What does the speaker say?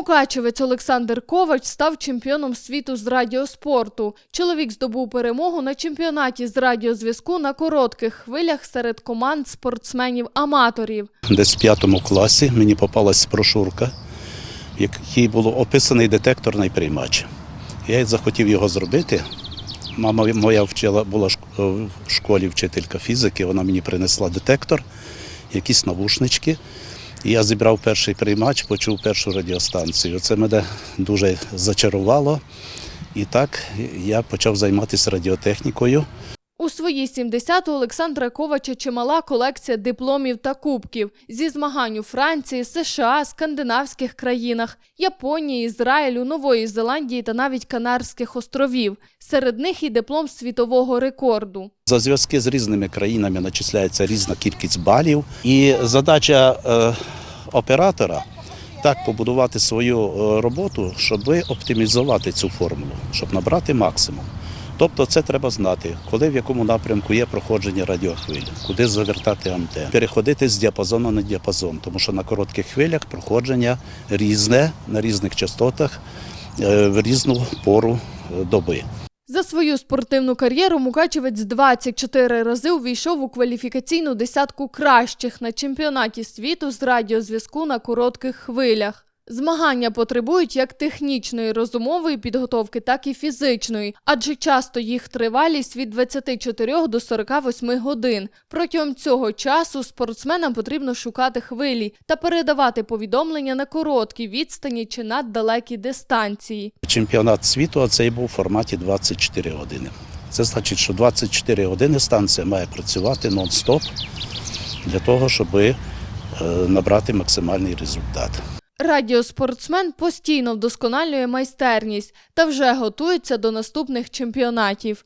Мукачевець Олександр Ковач став чемпіоном світу з радіоспорту. Чоловік здобув перемогу на чемпіонаті з радіозв'язку на коротких хвилях серед команд спортсменів-аматорів. Десь в п'ятому класі мені попалась брошурка, в якій було описаний детекторний приймач. Я захотів його зробити. Мама моя вчила, була в школі вчителька фізики, вона мені принесла детектор, якісь навушнички. Я зібрав перший приймач, почув першу радіостанцію. Це мене дуже зачарувало. І так я почав займатися радіотехнікою. Свої 70 у Олександра Ковача чимала колекція дипломів та кубків зі змагань у Франції, США, скандинавських країнах, Японії, Ізраїлю, Нової Зеландії та навіть Канарських островів. Серед них і диплом світового рекорду. За зв'язки з різними країнами начисляється різна кількість балів. І задача е, оператора так побудувати свою е, роботу, щоб оптимізувати цю формулу, щоб набрати максимум. Тобто це треба знати, коли в якому напрямку є проходження радіохвиль, куди завертати антенну, переходити з діапазону на діапазон, тому що на коротких хвилях проходження різне на різних частотах е, в різну пору е, доби. За свою спортивну кар'єру Мукачевець 24 рази увійшов у кваліфікаційну десятку кращих на чемпіонаті світу з радіозв'язку на коротких хвилях. Змагання потребують як технічної розумової підготовки, так і фізичної, адже часто їх тривалість від 24 до 48 годин. Протягом цього часу спортсменам потрібно шукати хвилі та передавати повідомлення на короткі відстані чи наддалекі дистанції. Чемпіонат світу, цей був у форматі 24 години. Це значить, що 24 години станція має працювати нон-стоп для того, щоб е, набрати максимальний результат. Радіоспортсмен постійно вдосконалює майстерність та вже готується до наступних чемпіонатів.